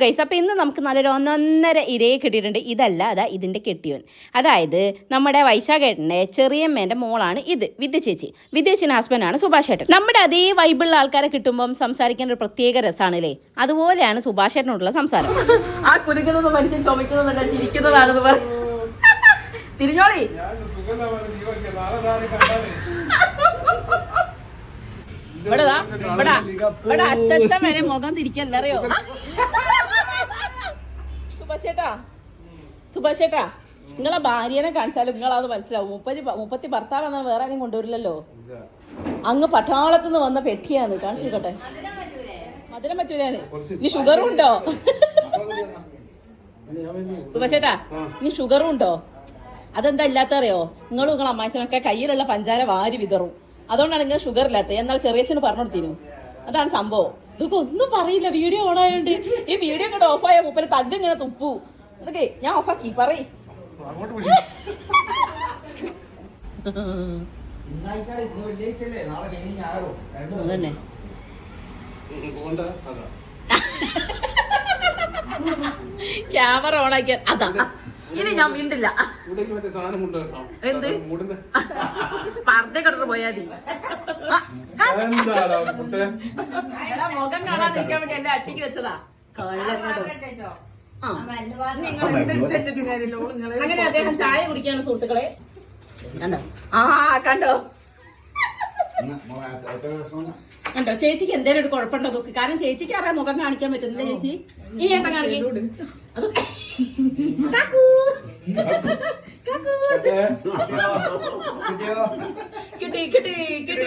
Guys അപ്പോൾ ഇന്ന് നമുക്ക് നല്ലൊരു ഒന്നൊന്നര ഇരയെ കിട്ടിയിട്ടുണ്ട്. ഇതല്ല അതാ ഇതിന്റെ കെട്ടിയോൻ. അതായത് നമ്മുടെ വൈശാഖേട്ടന്റെ ചെറിയമ്മേന്റെ മോളാണ് ഇത് വിദ്യ ചേച്ചി. വിദ്യ ചേച്ചിന്റെ ഹസ്ബൻഡാണ് സുഭാഷ് ഏട്ടൻ. നമ്മുടെ അതേ വൈബിളുള്ള ആൾക്കാരെ കിട്ടുമ്പം സംസാരിക്കാൻ ഒരു പ്രത്യേക രസമാണല്ലേ അതുപോലെയാണ് സുഭാഷ് ഏട്ടനോടുള്ള സംസാരം. ആ കുലുക്കുന്നത് മനുഷ്യൻ ചുമക്കുന്നതല്ല ചിരിക്കുന്നതാണെന്ന് പറ തിരിഞ്ഞോളി. ഇവിടെ ഇവിടെ ഇവിടെ അച്ഛൻ വരെ മുഖം തിരിക്കല്ല അറിയോ സുഭാഷേട്ടാ? സുഭാഷേട്ടാ നിങ്ങളെ ഭാര്യനെ കാണിച്ചാലും നിങ്ങളത് മനസ്സിലാവും. മുപ്പത്തി മുപ്പത്തി ഭർത്താവ് എന്നാൽ വേറെ ആരെയും കൊണ്ടുവരില്ലല്ലോ. അങ്ങ് പട്ടാളത്ത് നിന്ന് വന്ന പെട്ടിയാന്ന് കാണിച്ചിരിക്കട്ടെ മധുരം പറ്റൂലേന്ന് ഇനി ഷുഗറും ഉണ്ടോ? സുഭാഷേട്ടാ ഇനി ഷുഗറും ഉണ്ടോ? അതെന്താ ഇല്ലാത്ത അറിയോ നിങ്ങളും നിങ്ങളെ അമ്മാശനൊക്കെ കയ്യിലുള്ള പഞ്ചാര വാരി വിതറും. അതുകൊണ്ടാണ് നിങ്ങൾ ഷുഗർ ഇല്ലാത്തത്. എന്നാൽ ചെറിയച്ഛന് പറഞ്ഞു കൊടുത്തിരുന്നു. അതാണ് സംഭവം. ഇതൊക്കെ ഒന്നും പറയില്ല. വീഡിയോ ഓൺ ആയതുകൊണ്ട് ഈ വീഡിയോ കണ്ട് ഓഫ് ആയ മൂപ്പര് തഗ് ഇങ്ങനെ തുപ്പു. എന്നൊക്കെ ഞാൻ ഓഫാക്കി പറയ്. രണ്ടു ദിവസം. അതന്നെ. ക്യാമറ ഓൺ ആക്കിയാൽ അതാ. ഇനി ഞാൻ കൊണ്ടുവരണം. എന്ത്? പറഞ്ഞ മൂടുന്നെ. പർദ്ദ എന്താടാ? എടാ, മുഖം കാണാതിരിക്കാൻ വേണ്ടി എന്റെ അട്ടിക്ക് വെച്ചതാ. കള്ളങ്ങടോ ആ. അങ്ങനെ അദ്ദേഹം ചായ കുടിക്കാണ് സുഹൃത്തുക്കളെ. കണ്ടോ? ആ കണ്ടോ? കണ്ടോ? ചേച്ചിക്ക് എന്തേലും ഒരു കുഴപ്പമുണ്ടോ? നോക്കി. കാരണം ചേച്ചിക്ക് അറിയാൻ മുഖം കാണിക്കാൻ പറ്റുന്നില്ല ചേച്ചി. ഈ ഏട്ടൻ കാണിക്കൂ. കാക്കൂ. കാക്കൂ. മറ്റേ കിട്ടി കിട്ടി കിട്ടി.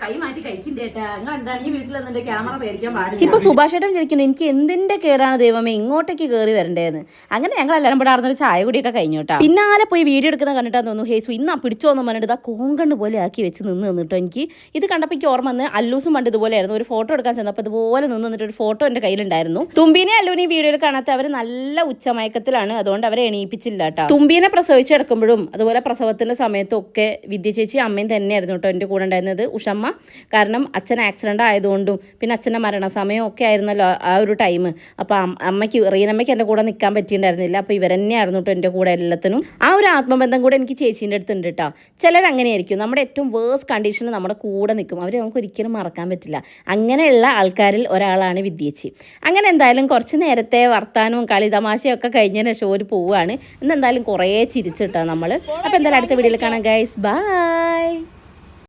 കൈ മാറ്റി ഈ ക്യാമറ ഇപ്പൊ സുഭാഷേട്ടൻ വിചാരിക്കുന്നു എനിക്ക് എന്തിന്റെ കേടാണ് ദൈവമേ ഇങ്ങോട്ടേക്ക് കയറി വരണ്ടേന്ന്. അങ്ങനെ ഞങ്ങൾ എല്ലാവരും ഇവിടെ ആർന്നൊരു ചായ കുടിയൊക്കെ കഴിഞ്ഞു കേട്ടോ. പിന്നാലെ പോയി വീഡിയോ എടുക്കുന്ന കണ്ടിട്ടാന്ന് തോന്നുന്നു ഹേസു ഇന്നാ പിടിച്ചോന്ന് പറഞ്ഞിട്ട് ഇതാ കോങ്കണ്ണ് പോലെ ആക്കി വെച്ച് നിന്ന് നിന്നിട്ടോ എനിക്ക്. ഇത് കണ്ടപ്പോൾ എനിക്ക് ഓർമ്മ വന്ന് അല്ലൂസും പണ്ട് ഇതുപോലെയായിരുന്നു. ഒരു ഫോട്ടോ എടുക്കാൻ ചെന്നപ്പോൾ ഇതുപോലെ നിന്ന് നിന്നിട്ട് ഒരു ഫോട്ടോ എന്റെ കയ്യിലുണ്ടായിരുന്നു. തുമ്പീനെ അല്ലൂനെ വീഡിയോയിൽ കാണാത്ത അവർ നല്ല ഉച്ചമയക്കത്തിലാണ്. അതുകൊണ്ട് അവരെ എണീപ്പിച്ചില്ല കേട്ടോ. തുമ്പീനെ പ്രസവിച്ചെടുക്കുമ്പോഴും അതുപോലെ പ്രസവത്തിന്റെ സമയത്തും ഒക്കെ വിദ്യ ചേച്ചി അമ്മയും തന്നെയായിരുന്നു കേട്ടോ എന്റെ കൂടെ ഉണ്ടായിരുന്നത് ഉഷമ്മ. കാരണം അച്ഛൻ ആക്സിഡന്റ് ആയതുകൊണ്ടും പിന്നെ അച്ഛന്റെ മരണസമയം ഒക്കെ ആയിരുന്നല്ലോ ആ ഒരു ടൈം അപ്പോൾ അമ്മയ്ക്ക് റീനമ്മയ്ക്ക് എന്റെ കൂടെ നിൽക്കാൻ പറ്റിയിട്ടുണ്ടായിരുന്നില്ല. അപ്പോൾ ഇവരെന്നെയായിരുന്നു കേട്ടോ എന്റെ കൂടെ എല്ലാത്തിനും. ആ ഒരു ആത്മബന്ധം കൂടെ എനിക്ക് ചേച്ചീന്റെ അടുത്ത് ഉണ്ട് കേട്ടോ ചിലർ അങ്ങനെയായിരിക്കും നമ്മുടെ ഏറ്റവും വേഴ്സ് കണ്ടീഷനിൽ നമ്മുടെ കൂടെ നിൽക്കും. അവരെ നമുക്ക് ഒരിക്കലും മറക്കാൻ പറ്റില്ല. അങ്ങനെയുള്ള ആൾക്കാരിൽ ഒരാളാണ് വിദ്യേച്ചി. അങ്ങനെ എന്തായാലും കുറച്ച് നേരത്തെ വർത്താനവും കളിതമാശയൊക്കെ കഴിഞ്ഞതിന് ശേഷം ഒരു പോവുകയാണ്. ഇന്ന് എന്തായാലും കുറേ ചിരിച്ചിട്ടാണ് നമ്മൾ അപ്പോൾ എന്തായാലും അടുത്ത വീഡിയോയിൽ കാണാം ഗൈസ് ബൈ